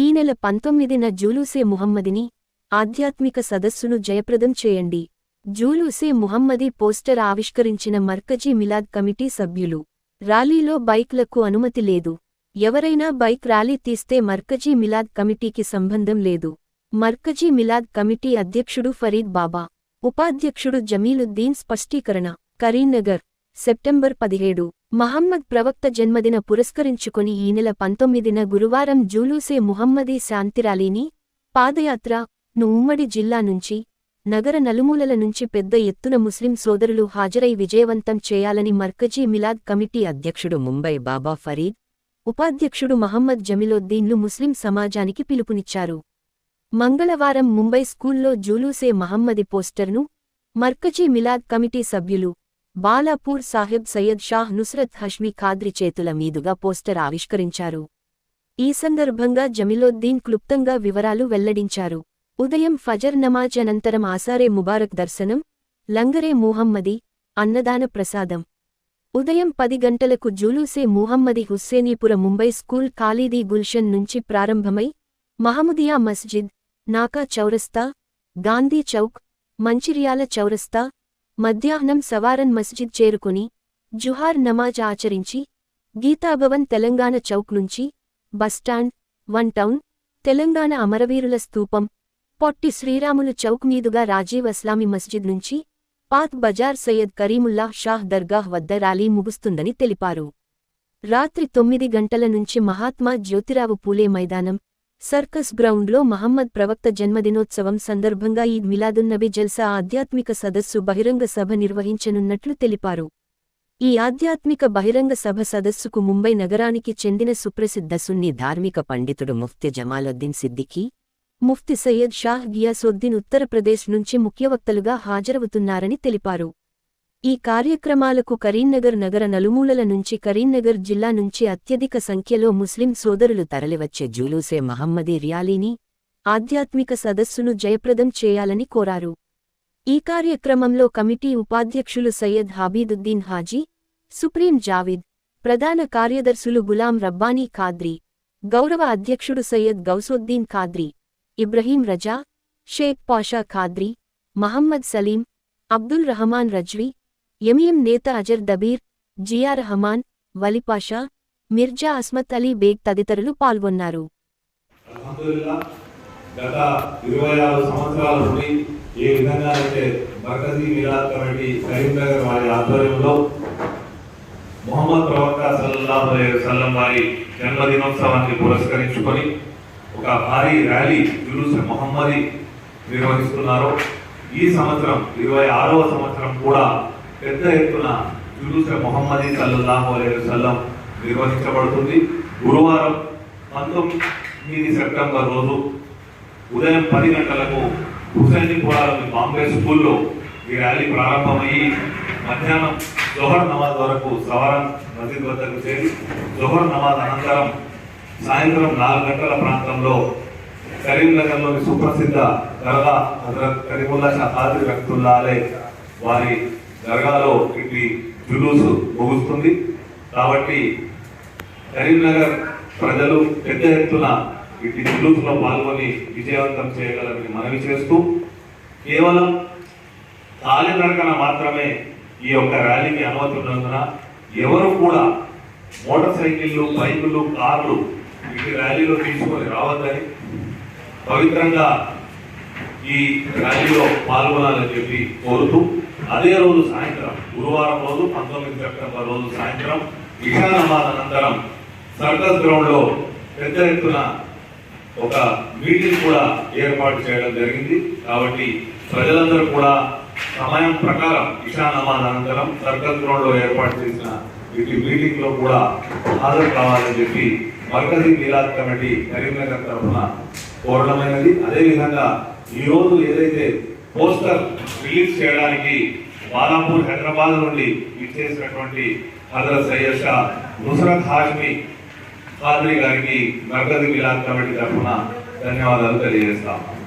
ఈ నెల పంతొమ్మిదిన జూలూసే ముహమ్మదిని ఆధ్యాత్మిక సదస్సును జయప్రదం చేయండి. జూలూసే ముహమ్మది పోస్టర్ ఆవిష్కరించిన మర్కజీ మిలాద్ కమిటీ సభ్యులు. ర్యాలీలో బైక్లకు అనుమతి లేదు. ఎవరైనా బైక్ ర్యాలీ తీస్తే మర్కజీ మిలాద్ కమిటీకి సంబంధం లేదు. మర్కజీ మిలాద్ కమిటీ అధ్యక్షుడు ఫరీద్ బాబా ఉపాధ్యక్షుడు జమీలుద్దీన్ స్పష్టీకరణ కరీంనగర్ సెప్టెంబర్ పదిహేడు. మహమ్మద్ ప్రవక్త జన్మదిన పురస్కరించుకుని ఈ నెల పంతొమ్మిదిన గురువారం జూలూసే ముహమ్మదీ శాంతి ర్యాలీని పాదయాత్ర ను ఉమ్మడి జిల్లా నుంచి నగర నలుమూలల నుంచి పెద్ద ఎత్తున ముస్లిం సోదరులు హాజరై విజయవంతం చేయాలని మర్కజీ మిలాద్ కమిటీ అధ్యక్షుడు ముంబై బాబా ఫరీద్ ఉపాధ్యక్షుడు మహమ్మద్ జమిలోద్దీన్లు ముస్లిం సమాజానికి పిలుపునిచ్చారు. మంగళవారం ముంబై స్కూల్లో జూలూసే మహమ్మది పోస్టర్ను మర్కజీ మిలాద్ కమిటీ సభ్యులు బాలాపూర్ సాహెబ్ సయ్యద్ షాహ్ నుస్రత్ హష్మీ ఖాద్రి చేతుల మీదుగా పోస్టర్ ఆవిష్కరించారు. ఈ సందర్భంగా జమిలోద్దీన్ క్లుప్తంగా వివరాలు వెల్లడించారు. ఉదయం ఫజర్ నమాజ్ అనంతరం ఆసారే ముబారక్ దర్శనం లంగరే మూహమ్మది అన్నదాన ప్రసాదం. ఉదయం పది గంటలకు జూలూసే మూహమ్మది హుస్సేనీపుర ముంబై స్కూల్ ఖాళీదీ గుల్షన్ నుంచి ప్రారంభమై మహముదియా మస్జిద్ నాకా చౌరస్తా గాంధీ చౌక్ మంచిర్యాల చౌరస్తా మధ్యాహ్నం సవారన్ మస్జిద్ చేరుకుని జుహార్ నమాజ్ ఆచరించి గీతాభవన్ తెలంగాణ చౌక్ నుంచి బస్టాండ్ వన్ టౌన్ తెలంగాణ అమరవీరుల స్తూపం పొట్టి శ్రీరాములు చౌక్ మీదుగా రాజీవ్ అస్లామీ మస్జిద్ నుంచి పాత్ బజార్ సయ్యద్ కరీముల్లా షాహ్ దర్గాహ్ వద్ద ర్యాలీ ముగుస్తుందని తెలిపారు. రాత్రి తొమ్మిది గంటల నుంచి మహాత్మా జ్యోతిరావు పూలే మైదానం సర్కస్ గ్రౌండ్లో మహమ్మద్ ప్రవక్త జన్మదినోత్సవం సందర్భంగా ఈద్ మిలాదున్నబి జల్సా ఆధ్యాత్మిక సదస్సు బహిరంగ సభ నిర్వహించనున్నట్లు తెలిపారు. ఈ ఆధ్యాత్మిక బహిరంగ సభ సదస్సుకు ముంబై నగరానికి చెందిన సుప్రసిద్ధ సున్ని ధార్మిక పండితుడు ముఫ్తి జమాలుద్దీన్ సిద్దికీ ముఫ్తి సయ్యద్ షాహ్ గియాసొద్దీన్ ఉత్తరప్రదేశ్ నుంచి ముఖ్యవక్తలుగా హాజరవుతున్నారని తెలిపారు. ఈ కార్యక్రమాలకు కరీంనగర్ నగర నలుమూలల నుంచి కరీంనగర్ జిల్లా నుంచి అత్యధిక సంఖ్యలో ముస్లిం సోదరులు తరలివచ్చే జూలూసే మహమ్మదీ ర్యాలీని ఆధ్యాత్మిక సదస్సును జయప్రదం చేయాలని కోరారు. ఈ కార్యక్రమంలో కమిటీ ఉపాధ్యక్షులు సయ్యద్ హాబీదుద్దీన్ హాజీ సుప్రీం జావిద్ ప్రధాన కార్యదర్శులు గులాం రబ్బానీ ఖాద్రీ గౌరవ అధ్యక్షుడు సయ్యద్ గౌసోద్దీన్ ఖాద్రీ ఇబ్రహీం రజా షేక్ పాషా ఖాద్రీ మహమ్మద్ సలీం అబ్దుల్ రహమాన్ రజ్వీ ఎంఎం నేత అజర్ దబీర్ జియా రహమాన్ వలిపాషా మిర్జా అస్మత్ అలీ బేగ్ తదితరులు పాల్గొన్నారు. గత ఇరవై ఆరు సంవత్సరాల నుండి ఏ విధంగా అయితే మర్కజీ మిలాద్ కమిటీ కరీంనగర్ వారి ఆధ్వర్యంలో మొహమ్మద్ ప్రవక్త సల్లాహు అలైహి వసల్లం వారి జన్మదినోత్సవాన్ని పురస్కరించుకొని ఒక భారీ ర్యాలీ జులూస్ మొహమ్మది నిర్వహిస్తున్నారో ఈ సంవత్సరం ఇరవై ఆరవ సంవత్సరం కూడా పెద్ద ఎత్తున జులూస్ మొహమ్మది సల్లల్లాహు అలైహి సల్లం నిర్వహించబడుతుంది. గురువారం పంతొమ్మిది సెప్టెంబర్ రోజు ఉదయం పది గంటలకు హుసైన్పురాలోని బాంబే స్కూల్లో ఈ ర్యాలీ ప్రారంభమయ్యి మధ్యాహ్నం జోహర్ నమాజ్ వరకు సవరన్ మసీద్ వద్దకు చేరి జోహర్ నమాజ్ అనంతరం సాయంత్రం నాలుగు గంటల ప్రాంతంలో కరీంనగర్లోని సుప్రసిద్ధ దర్గా హజరత్ కరీముల్లా షా రక్తుల్లాలే వారి దర్గాలో ఇట్టి జులూసు ముగుస్తుంది. కాబట్టి కరీంనగర్ ప్రజలు పెద్ద ఎత్తున ఇటు జులూసులో పాల్గొని విజయవంతం చేయగలరని మనవి చేస్తూ కేవలం కాలినడకన మాత్రమే ఈ యొక్క ర్యాలీకి అనుమతి ఉన్నందున ఎవరు కూడా మోటార్ సైకిళ్ళు బైకులు కార్లు ఇటు ర్యాలీలో తీసుకొని రావద్దని పవిత్రంగా ఈ ర్యాలీలో పాల్గొనాలని చెప్పి కోరుతూ అదే రోజు సాయంత్రం గురువారం రోజు పంతొమ్మిది సెప్టెంబర్ రోజు సాయంత్రం ఇషా అనంతరం సర్కస్ గ్రౌండ్లో పెద్ద ఎత్తున ఒక మీటింగ్ కూడా ఏర్పాటు చేయడం జరిగింది. కాబట్టి ప్రజలందరూ కూడా సమయం ప్రకారం ఇషా అనంతరం సర్కస్ గ్రౌండ్లో ఏర్పాటు చేసిన వీటి మీటింగ్లో కూడా హాజరు కావాలని చెప్పి మర్కజీ మీలాద్ కమిటీ కరీంనగర్ తరఫున కోరడమైనది. అదేవిధంగా ఈ రోజు ఏదైతే పోస్టర్ రిలీజ్ చేయడానికి బాలాపూర్ హైదరాబాద్ నుండి ఇచ్చేసినటువంటి హజరత్ సయ్యద్ షా నుసరత్ హాష్మి ఖాద్రి గారికి మర్కజీ మిలాద్ కమిటీ తరఫున ధన్యవాదాలు తెలియజేస్తాము.